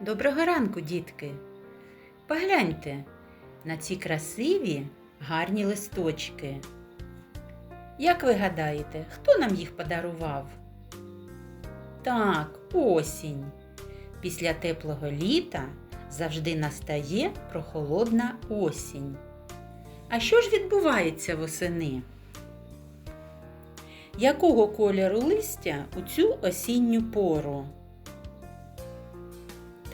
Доброго ранку, дітки. Погляньте на ці красиві гарні листочки. Як ви гадаєте, хто нам їх подарував? Так, осінь. Після теплого літа завжди настає прохолодна осінь. А що ж відбувається восени? Якого кольору листя у цю осінню пору?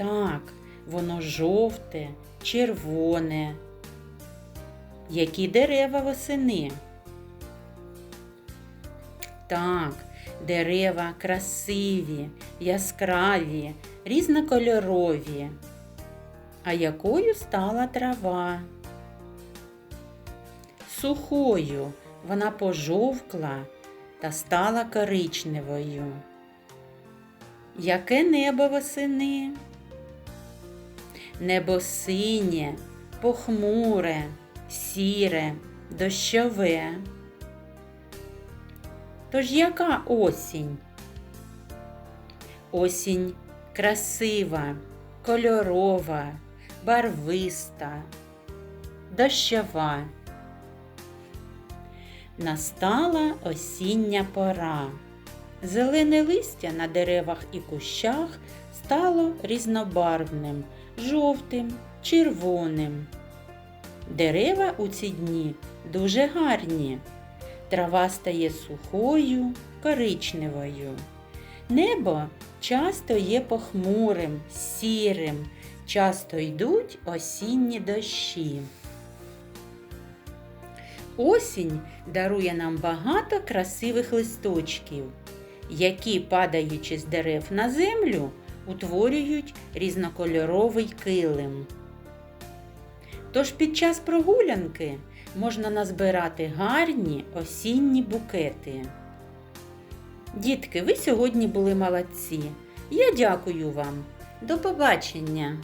Так, воно жовте, червоне. Які дерева восени? Так, дерева красиві, яскраві, різнокольорові. А якою стала трава? Сухою вона пожовкла та стала коричневою. Яке небо восени? Небо синє, похмуре, сіре, дощове. Тож яка осінь? Осінь красива, кольорова, барвиста, дощова. Настала осіння пора. Зелене листя на деревах і кущах стало різнобарвним, жовтим, червоним. Дерева у ці дні дуже гарні. Трава стає сухою, коричневою. Небо часто є похмурим, сірим, часто йдуть осінні дощі. Осінь дарує нам багато красивих листочків, які, падаючи з дерев на землю, утворюють різнокольоровий килим. Тож під час прогулянки можна назбирати гарні осінні букети. Дітки, ви сьогодні були молодці. Я дякую вам. До побачення!